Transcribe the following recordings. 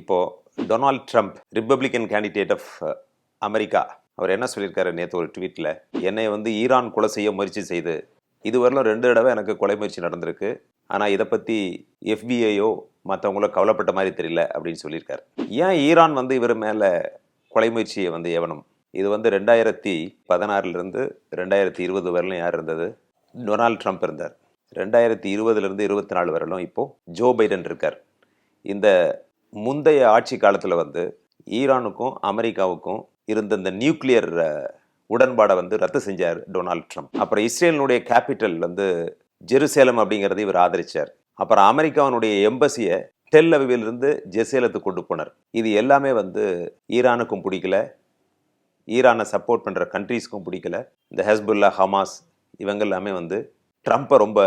இப்போது Donald Trump Republican candidate of America அவர் என்ன சொல்லியிருக்காரு நேற்று ஒரு ட்வீட்டில் என்னை வந்து ஈரான் கொலை செய்ய முயற்சி செய்து. இதுவரையிலும் ரெண்டு தடவை எனக்கு கொலை முயற்சி நடந்திருக்கு. ஆனால் இதை பற்றி எஃபிஐயோ மற்றவங்களோ கவலைப்பட்ட மாதிரி தெரியல அப்படின்னு சொல்லியிருக்காரு. ஏன் ஈரான் வந்து இவர் மேலே கொலை முயற்சியை வந்து ஏவணும்? இது வந்து ரெண்டாயிரத்தி பதினாறுலேருந்து ரெண்டாயிரத்தி இருபது வரலும் யார் இருந்தது? டொனால்ட் ட்ரம்ப் இருந்தார். ரெண்டாயிரத்தி இருபதுலேருந்து இருபத்தி நாலு வரலும் இப்போது ஜோ பைடன் இருக்கார். இந்த முந்தைய ஆட்சி காலத்தில் வந்து ஈரானுக்கும் அமெரிக்காவுக்கும் இருந்த இந்த நியூக்ளியர் உடன்பாடை வந்து ரத்து செஞ்சார் டொனால்ட் ட்ரம்ப். அப்புறம் இஸ்ரேலினுடைய கேபிட்டல் வந்து ஜெருசேலம் அப்படிங்கிறத இவர் ஆதரிச்சார். அப்புறம் அமெரிக்காவினுடைய எம்பசியை டெல் அவிவிலிருந்து ஜெசேலத்துக்கு கொண்டு போனார். இது எல்லாமே வந்து ஈரானுக்கும் பிடிக்கல. ஈரானை சப்போர்ட் பண்ணுற கண்ட்ரீஸ்க்கும் பிடிக்கல. இந்த ஹெஸ்புல்லா ஹமாஸ் இவங்க எல்லாமே வந்து ட்ரம்ப்பை ரொம்ப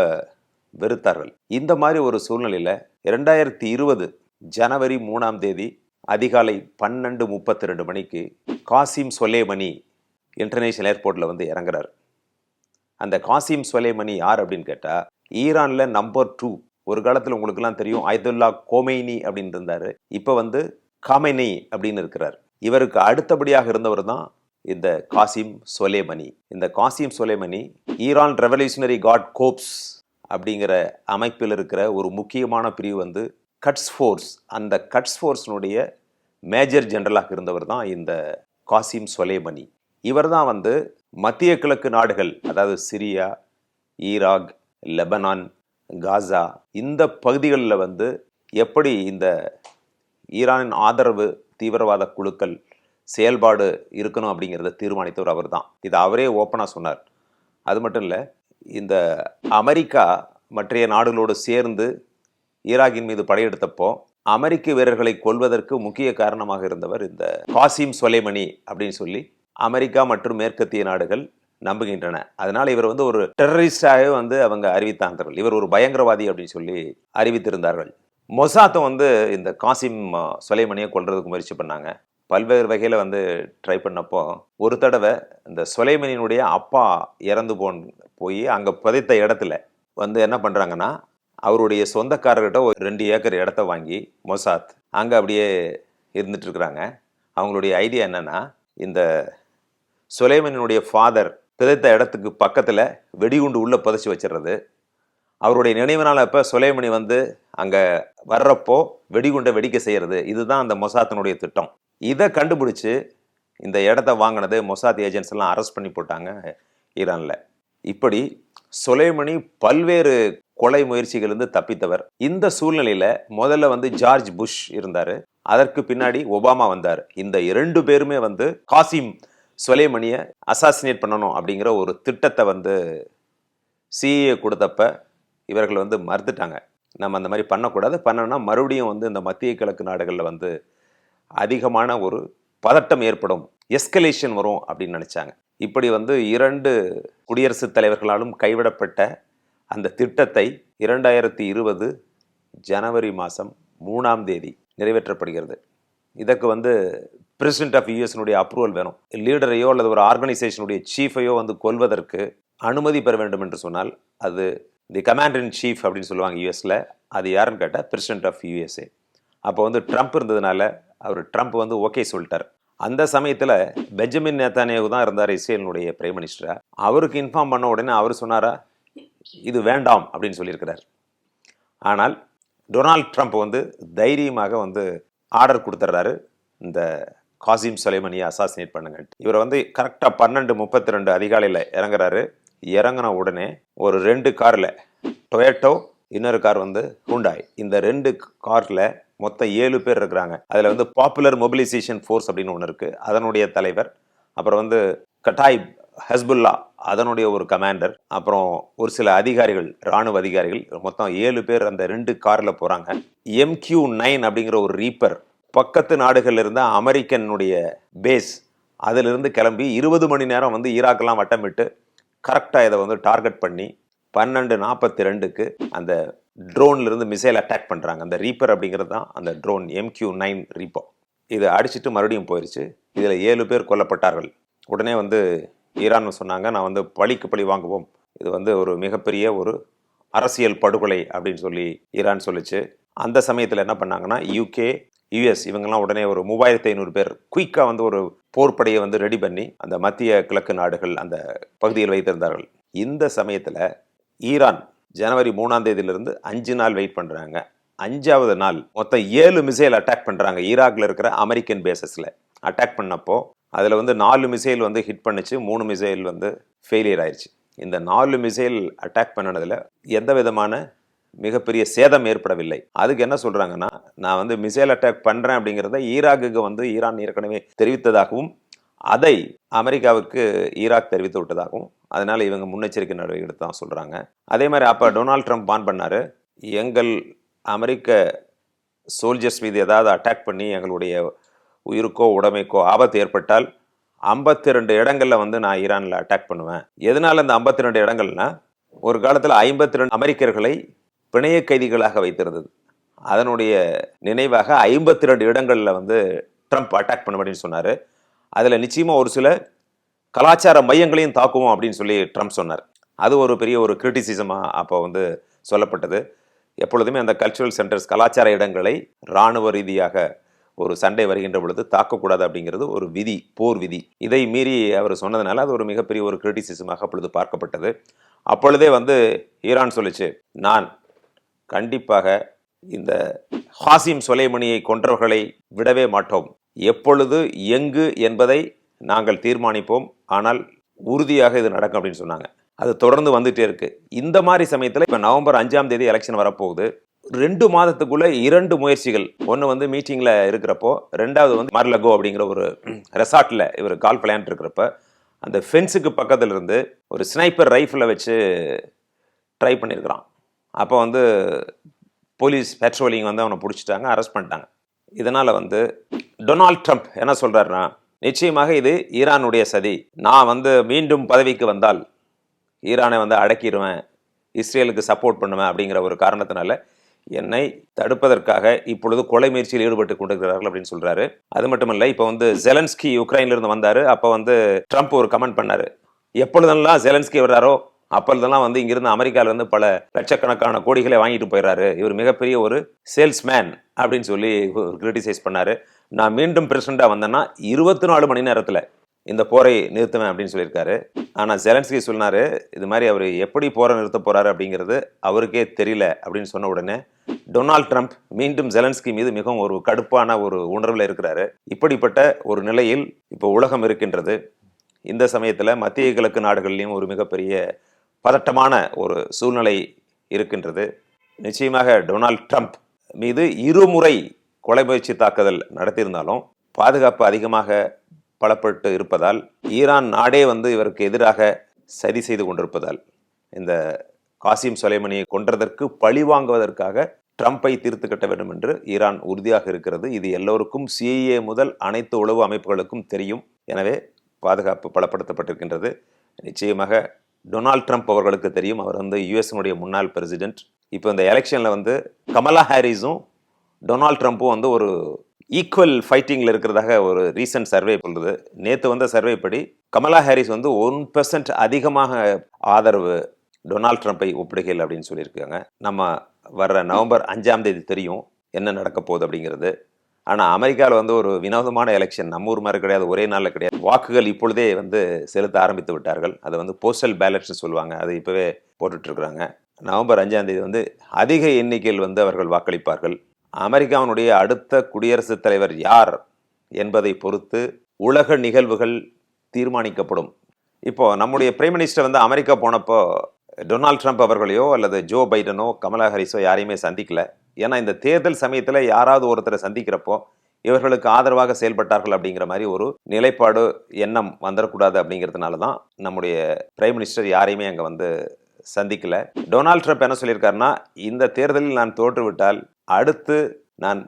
வெறுத்தார்கள். இந்த மாதிரி ஒரு சூழ்நிலையில் ரெண்டாயிரத்தி இருபது ஜனவரி மூணாம் தேதி அதிகாலை பன்னெண்டு முப்பத்தி ரெண்டு மணிக்கு காசிம் சொலேமணி இன்டர்நேஷனல் ஏர்போர்ட்டில் வந்து இறங்குறாரு. அந்த காசிம் சொலேமணி யார் அப்படின்னு கேட்டால் ஈரானில் நம்பர் டூ ஒரு காலத்தில் உங்களுக்குலாம் தெரியும் ஐதுல்லா கோமைனி அப்படின்னு இருந்தார். இப்போ வந்து காமைனி அப்படின்னு இருக்கிறார். இவருக்கு அடுத்தபடியாக இருந்தவர் தான் இந்த காசிம் சொலேமணி. இந்த Qasem Soleimani Iran revolutionary guard corps அப்படிங்கிற அமைப்பில் இருக்கிற ஒரு முக்கியமான பிரிவு வந்து கட்ஸ் ஃபோர்ஸ் அந்த கட்ஸ் ஃபோர்ஸ்னுடைய மேஜர் ஜெனரலாக இருந்தவர் தான் இந்த காசிம் சொலேமணி இவர் தான் வந்து மத்திய கிழக்கு நாடுகள் அதாவது சிரியா ஈராக் லெபனான் காசா இந்த பகுதிகளில் வந்து எப்படி இந்த ஈரானின் ஆதரவு தீவிரவாத குழுக்கள் செயல்பாடு இருக்கணும் அப்படிங்கிறத தீர்மானித்தவர் அவர் தான். இதை அவரே ஓப்பனாக சொன்னார். அது மட்டும் இல்லை இந்த அமெரிக்கா மற்றைய நாடுகளோடு சேர்ந்து ஈராக்கின் மீது படையெடுத்தப்போ அமெரிக்க வீரர்களை கொல்வதற்கு முக்கிய காரணமாக இருந்தவர் இந்த காசிம் சொலைமணி அப்படின்னு சொல்லி அமெரிக்கா மற்றும் மேற்கத்திய நாடுகள் நம்புகின்றன. அதனால் இவர் வந்து ஒரு டெரரிஸ்டாகவே வந்து அவங்க அறிவித்தார்கள் இவர் ஒரு பயங்கரவாதி அப்படின்னு சொல்லி அறிவித்திருந்தார்கள். மொசாத்தை வந்து இந்த காசிம் சொலைமணியை கொல்றதுக்கு முயற்சி பண்ணாங்க. பல்வேறு வகையில் வந்து ட்ரை பண்ணப்போ ஒரு தடவை இந்த சொலைமணியினுடைய அப்பா இறந்து போன் போய் அங்கே புதைத்த இடத்துல வந்து என்ன பண்ணுறாங்கன்னா அவருடைய சொந்தக்காரர்கிட்ட ஒரு ரெண்டு ஏக்கர் இடத்த வாங்கி மொசாத் அங்கே அப்படியே இருந்துட்டு இருக்கிறாங்க அவங்களுடைய ஐடியா என்னன்னா இந்த சுலைமனினுடைய ஃபாதர் பிதைத்த இடத்துக்கு பக்கத்தில் வெடிகுண்டு உள்ளே புதைச்சி வச்சிடுறது அவருடைய நினைவினால் இப்போ அப்போ சுலைமணி வந்து அங்கே வர்றப்போ வெடிகுண்டை வெடிக்க செய்கிறது இதுதான் அந்த மொசாத்தினுடைய திட்டம். இதை கண்டுபிடிச்சு இந்த இடத்த வாங்கினது மொசாத் ஏஜென்ட்ஸ் எல்லாம் அரெஸ்ட் பண்ணி போட்டாங்க ஈரானில். இப்படி சுலைமணி பல்வேறு கொலை முயற்சிகளிலிருந்து தப்பித்தவர். இந்த சூழ்நிலையில் முதல்ல வந்து ஜார்ஜ் புஷ் இருந்தார். அதற்கு பின்னாடி ஒபாமா வந்தார். இந்த இரண்டு பேருமே வந்து காசிம் சொலைமணியை அசாசினேட் பண்ணணும் அப்படிங்கிற ஒரு திட்டத்தை வந்து சிஏ கொடுத்தப்ப இவர்கள் வந்து மறுத்துட்டாங்க. நம்ம அந்த மாதிரி பண்ணக்கூடாது. பண்ணோன்னா மறுபடியும் வந்து இந்த மத்திய கிழக்கு நாடுகளில் வந்து அதிகமான ஒரு பதட்டம் ஏற்படும். எஸ்கலேஷன் வரும் அப்படின்னு நினச்சாங்க. இப்படி வந்து இரண்டு குடியரசுத் தலைவர்களாலும் கைவிடப்பட்ட அந்த திட்டத்தை இரண்டாயிரத்தி இருபது ஜனவரி மாதம் மூணாம் தேதி நிறைவேற்றப்படுகிறது. இதற்கு வந்து பிரசிடென்ட் ஆஃப் யூஎஸ்னுடைய அப்ரூவல் வேணும். லீடரையோ அல்லது ஒரு ஆர்கனைசேஷனுடைய சீஃபையோ வந்து கொல்வதற்கு அனுமதி பெற வேண்டும் என்று சொன்னால் அது தி கமாண்டர் இன் சீஃப் அப்படின்னு சொல்லுவாங்க யூஎஸில் அது யாருன்னு கேட்டால் பிரசிடென்ட் ஆஃப் யூஎஸ்ஏ அப்போ வந்து ட்ரம்ப் இருந்ததுனால அவர் ட்ரம்ப் வந்து ஓகே சொல்லிட்டார். அந்த சமயத்தில் பெஞ்சமின் நேத்தானேவு தான் இருந்தார் இஸ்ரேலினுடைய பிரைம் மினிஸ்டராக அவருக்கு இன்ஃபார்ம் பண்ண உடனே அவர் சொன்னாரா இது வேண்டாம் அப்படின்னு சொல்லியிருக்கிறார். ஆனால் டொனால்ட் ட்ரம்ப் வந்து தைரியமாக வந்து ஆர்டர் கொடுத்துட்றாரு இந்த காசிம் சொலைமணியை அசாசினேட் பண்ணுங்க. இவர் வந்து கரெக்டாக பன்னெண்டு முப்பத்தி ரெண்டு அதிகாலையில் இறங்குறாரு. இறங்கின உடனே ஒரு ரெண்டு காரில் டொயேட்டோ இன்னொரு கார் வந்து ஹூண்டாய். இந்த ரெண்டு காரில் மொத்தம் ஏழு பேர் இருக்கிறாங்க. அதில் வந்து பாப்புலர் மொபிலைசேஷன் ஃபோர்ஸ் அப்படின்னு ஒன்று இருக்குது அதனுடைய தலைவர் அப்புறம் வந்து கட்டாய் ஹஸ்புல்லா அதனுடைய ஒரு கமாண்டர் அப்புறம் ஒரு சில அதிகாரிகள் இராணுவ அதிகாரிகள் மொத்தம் ஏழு பேர் அந்த ரெண்டு காரில் போகிறாங்க எம்கியூ நைன் அப்படிங்கிற ஒரு ரீப்பர் பக்கத்து நாடுகளில் இருந்த அமெரிக்கனுடைய பேஸ் அதிலிருந்து கிளம்பி இருபது மணி நேரம் வந்து ஈராக்கெல்லாம் வட்டமிட்டு கரெக்டாக இதை வந்து டார்கெட் பண்ணி பன்னெண்டு நாற்பத்தி ரெண்டுக்கு அந்த ட்ரோன்லேருந்து மிசைல் அட்டாக் பண்ணுறாங்க அந்த ரீப்பர் அப்படிங்கிறது தான் அந்த ட்ரோன் எம்கியூ நைன் ரீப்போ இதை அடிச்சுட்டு மறுபடியும் போயிடுச்சு இதில் ஏழு பேர் கொல்லப்பட்டார்கள். உடனே வந்து ஈரான் சொன்னாங்க. நான் வந்து பழிக்கு பழி வாங்குவோம். இது வந்து ஒரு மிகப்பெரிய ஒரு அரசியல் படுகொலை அப்படின்னு சொல்லி ஈரான் சொல்லிச்சு. அந்த சமயத்தில் என்ன பண்ணாங்கன்னா யூகே யுஎஸ் இவங்கெல்லாம் உடனே ஒரு மூவாயிரத்தி ஐநூறு பேர் குயிக்காக வந்து ஒரு போர்ப்படையை வந்து ரெடி பண்ணி அந்த மத்திய கிழக்கு நாடுகள் அந்த பகுதியில் வைத்திருந்தார்கள். இந்த சமயத்தில் ஈரான் ஜனவரி மூணாம் தேதியிலிருந்து அஞ்சு நாள் வெயிட் பண்ணுறாங்க அஞ்சாவது நாள் மொத்தம் ஏழு மிசைல் அட்டாக் பண்ணுறாங்க ஈராக்ல இருக்கிற அமெரிக்கன் பேசஸில். அட்டாக் பண்ணப்போ அதில் வந்து நாலு மிசைல் வந்து ஹிட் பண்ணுச்சு மூணு மிசைல் வந்து ஃபெயிலியர் ஆயிடுச்சு இந்த நாலு மிசைல் அட்டாக் பண்ணினதில் எந்த விதமான மிகப்பெரிய சேதம் ஏற்படவில்லை. அதுக்கு என்ன சொல்கிறாங்கன்னா நான் வந்து மிசைல் அட்டாக் பண்ணுறேன் அப்படிங்கிறத ஈராக்குக்கு வந்து ஈரான் ஏற்கனவே தெரிவித்ததாகவும் அதை அமெரிக்காவுக்கு ஈராக் தெரிவித்து விட்டதாகவும் அதனால் இவங்க முன்னெச்சரிக்கை நடவடிக்கை எடுத்து தான் சொல்கிறாங்க அதே மாதிரி அப்போ டொனால்ட் ட்ரம்ப் பான் பண்ணார். எங்கள் அமெரிக்க சோல்ஜர்ஸ் மீது ஏதாவது அட்டாக் பண்ணி எங்களுடைய உயிருக்கோ உடைமைக்கோ ஆபத்து ஏற்பட்டால் ஐம்பத்தி ரெண்டு இடங்களில் வந்து நான் ஈரானில் அட்டாக் பண்ணுவேன். எதனால் இந்த ஐம்பத்தி ரெண்டு இடங்கள்னா ஒரு காலத்தில் ஐம்பத்தி ரெண்டு அமெரிக்கர்களை பிணைய கைதிகளாக வைத்திருந்தது. அதனுடைய நினைவாக ஐம்பத்தி ரெண்டு இடங்களில் வந்து ட்ரம்ப் அட்டாக் பண்ண அப்படின்னு சொன்னார். அதில் நிச்சயமாக ஒரு சில கலாச்சார மையங்களையும் தாக்குவோம் அப்படின்னு சொல்லி ட்ரம்ப் சொன்னார். அது ஒரு பெரிய ஒரு கிரிட்டிசிசமாக அப்போ வந்து சொல்லப்பட்டது. எப்பொழுதுமே அந்த கல்ச்சுரல் சென்டர்ஸ் கலாச்சார இடங்களை இராணுவ ரீதியாக ஒரு சண்டை வருகின்ற பொழுது தாக்கக்கூடாது அப்படிங்கிறது ஒரு விதி போர் விதி. இதை மீறி அவர் சொன்னதுனால அது ஒரு மிகப்பெரிய ஒரு கிரிட்டிசிசமாக அப்பொழுது பார்க்கப்பட்டது. அப்பொழுதே வந்து ஈரான் சொல்லிச்சு நான் கண்டிப்பாக இந்த ஹாசிம் சொலைமணியை கொன்றவர்களை விடவே மாட்டோம். எப்பொழுது எங்கு என்பதை நாங்கள் தீர்மானிப்போம். ஆனால் உறுதியாக இது நடக்கும் அப்படின்னு சொன்னாங்க. அது தொடர்ந்து வந்துட்டே இருக்கு. இந்த மாதிரி சமயத்தில் இப்போ நவம்பர் அஞ்சாம் தேதி எலெக்ஷன் வரப்போகுது. ரெண்டு மாதத்துக்குள்ள இரண்டு முயற்சிகள். ஒன்று வந்து மீட்டிங்கில் இருக்கிறப்போ ரெண்டாவது வந்து மர்லகோ அப்படிங்கிற ஒரு ரெசார்ட்டில் இவர் கால் விளையாண்டு இருக்கிறப்ப அந்த ஃபென்ஸுக்கு பக்கத்தில் இருந்து ஒரு ஸ்னைப்பர் ரைஃபிளை வச்சு ட்ரை பண்ணியிருக்கிறான். அப்போ வந்து போலீஸ் பெட்ரோலிங் வந்து அவனை பிடிச்சிட்டாங்க அரெஸ்ட் பண்ணிட்டாங்க. இதனால் வந்து டொனால்ட் ட்ரம்ப் என்ன சொல்கிறாருன்னா நிச்சயமாக இது ஈரானுடைய சதி. நான் வந்து மீண்டும் பதவிக்கு வந்தால் ஈரானை வந்து அடக்கிடுவேன் இஸ்ரேலுக்கு சப்போர்ட் பண்ணுவேன் அப்படிங்கிற ஒரு காரணத்தினால என்னை தடுப்பதற்காக இப்பொழுது கொலை முயற்சியில் ஈடுபட்டு கொண்டிருக்கிறார்கள் அப்படின்னு சொல்றாரு. அது மட்டும் இப்போ வந்து ஜெலன்ஸ்கி உக்ரைன்ல இருந்து வந்தாரு. அப்போ வந்து ட்ரம்ப் ஒரு கமெண்ட் பண்ணாரு. எப்பொழுதெல்லாம் ஜெலன்ஸ்கி வர்றாரோ அப்பொழுதெல்லாம் வந்து இங்கிருந்து அமெரிக்கால இருந்து பல லட்சக்கணக்கான கோடிகளை வாங்கிட்டு போயிடுறாரு இவர் மிகப்பெரிய ஒரு சேல்ஸ்மேன் அப்படின்னு சொல்லி கிரிட்டிசைஸ் பண்ணாரு. நான் மீண்டும் பிரசிடண்டா வந்தேன்னா இருபத்தி நாலு மணி நேரத்தில் இந்த போரை நிறுத்துவேன் அப்படின்னு சொல்லியிருக்காரு. ஆனால் ஜெலன்ஸ்கி சொன்னாரு இது மாதிரி அவர் எப்படி போரை நிறுத்த போகிறாரு அப்படிங்கிறது அவருக்கே தெரியல அப்படின்னு சொன்ன உடனே டொனால்ட் ட்ரம்ப் மீண்டும் ஜெலன்ஸ்கி மீது மிகவும் ஒரு கடுப்பான ஒரு உணர்வில் இருக்கிறாரு. இப்படிப்பட்ட ஒரு நிலையில் இப்போ உலகம் இருக்கின்றது. இந்த சமயத்தில் மத்திய கிழக்கு நாடுகள்லையும் ஒரு மிகப்பெரிய பதட்டமான ஒரு சூழ்நிலை இருக்கின்றது. நிச்சயமாக டொனால்ட் ட்ரம்ப் மீது இருமுறை கொலை முயற்சி தாக்குதல் நடத்தியிருந்தாலும் பாதுகாப்பு அதிகமாக பலப்பட்டு இருப்பதால் ஈரான் நாடே வந்து இவருக்கு எதிராக சதி செய்து கொண்டிருப்பதால் இந்த காசிம் சொலைமணியை கொன்றதற்கு பழி வாங்குவதற்காக ட்ரம்ப்பை தீர்த்து கட்ட வேண்டும் என்று ஈரான் உறுதியாக இருக்கிறது. இது எல்லோருக்கும் சிஐஏ முதல் அனைத்து உளவு அமைப்புகளுக்கும் தெரியும். எனவே பாதுகாப்பு பலப்படுத்தப்பட்டிருக்கின்றது. நிச்சயமாக டொனால்ட் ட்ரம்ப் அவர்களுக்கு தெரியும். அவர் வந்து யுஎஸ்னுடைய முன்னாள் பிரசிடென்ட். இப்போ இந்த எலெக்ஷனில் வந்து கமலா ஹாரிஸும் டொனால்ட் ட்ரம்ப்பும் வந்து ஒரு ஈக்குவல் ஃபைட்டிங்கில் இருக்கிறதாக ஒரு ரீசன்ட் சர்வே சொல்கிறது நேற்று வந்த சர்வே படி கமலா ஹாரிஸ் வந்து ஒன் பெர்சன்ட் அதிகமாக ஆதரவு டொனால்ட் ட்ரம்ப்பை ஒப்பிடுகையில் அப்படின்னு சொல்லியிருக்காங்க. நம்ம வர்ற நவம்பர் அஞ்சாம் தேதி தெரியும் என்ன நடக்க போகுது அப்படிங்கிறது. ஆனால் அமெரிக்காவில் வந்து ஒரு வினோதமான எலெக்ஷன் நம்ம ஊர் மாதிரி கிடையாது ஒரே நாளில் கிடையாது. வாக்குகள் இப்பொழுதே வந்து செலுத்த ஆரம்பித்து விட்டார்கள். அதை வந்து போஸ்டல் பேலட்ஸ்னு சொல்லுவாங்க. அது இப்போவே போட்டுட்ருக்குறாங்க நவம்பர் அஞ்சாம் தேதி வந்து அதிக எண்ணிக்கையில் வந்து அவர்கள் வாக்களிப்பார்கள். அமெரிக்காவினுடைய அடுத்த குடியரசுத் தலைவர் யார் என்பதை பொறுத்து உலக நிகழ்வுகள் தீர்மானிக்கப்படும். இப்போ நம்முடைய பிரைம் மினிஸ்டர் வந்து அமெரிக்கா போனப்போ டொனால்ட் ட்ரம்ப் அவர்களையோ அல்லது ஜோ பைடனோ கமலா ஹாரிஸோ யாரையுமே சந்திக்கல. ஏன்னா இந்த தேர்தல் சமயத்தில் யாராவது ஒருத்தரை சந்திக்கிறப்போ இவர்களுக்கு ஆதரவாக செயல்பட்டார்கள் அப்படிங்கிற மாதிரி ஒரு நிலைப்பாடு எண்ணம் வந்துடக்கூடாது அப்படிங்கிறதுனால தான் நம்முடைய பிரைம் மினிஸ்டர் யாரையுமே அங்கே வந்து சந்திக்கல. டொனால்ட் ட்ரம்ப் என்ன சொல்லியிருக்காருன்னா இந்த தேர்தலில் நான் தோற்றுவிட்டால் அடுத்து நான்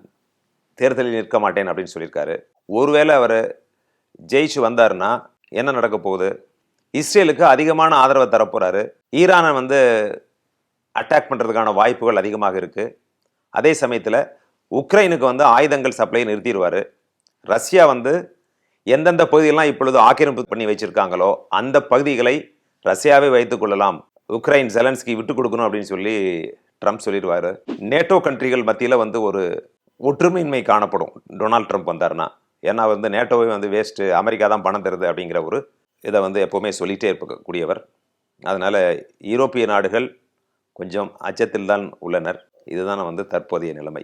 தேர்தலில் நிற்க மாட்டேன் அப்படின்னு சொல்லியிருக்காரு. ஒருவேளை அவர் ஜெயிச்சு வந்தாருன்னா என்ன நடக்க போகுது? இஸ்ரேலுக்கு அதிகமான ஆதரவை தரப்போகிறாரு ஈரானை வந்து அட்டாக் பண்ணுறதுக்கான வாய்ப்புகள் அதிகமாக இருக்குது அதே சமயத்தில் உக்ரைனுக்கு வந்து ஆயுதங்கள் சப்ளை நிறுத்திடுவார். ரஷ்யா வந்து எந்தெந்த பகுதியெல்லாம் இப்பொழுது ஆக்கிரமிப்பு பண்ணி வச்சுருக்காங்களோ அந்த பகுதிகளை ரஷ்யாவே வைத்துக்கொள்ளலாம் உக்ரைன் ஜெலன்ஸ்கி விட்டு கொடுக்கணும் அப்படின்னு சொல்லி ட்ரம்ப் சொல்லிடுவார். நேட்டோ கண்ட்ரிகள் மத்தியில் வந்து ஒரு ஒற்றுமையின்மை காணப்படும். டொனால்ட் ட்ரம்ப் வந்தாருன்னா. ஏன்னா வந்து நேட்டோவே வந்து வேஸ்ட்டு அமெரிக்கா தான் பணம் தருது அப்படிங்கிற ஒரு இதை வந்து எப்போவுமே சொல்லிகிட்டே இருக்கக்கூடியவர் அதனால் யூரோப்பிய நாடுகள் கொஞ்சம் அச்சத்தில் தான் உள்ளனர். இதுதான் வந்து தற்போதைய நிலைமை.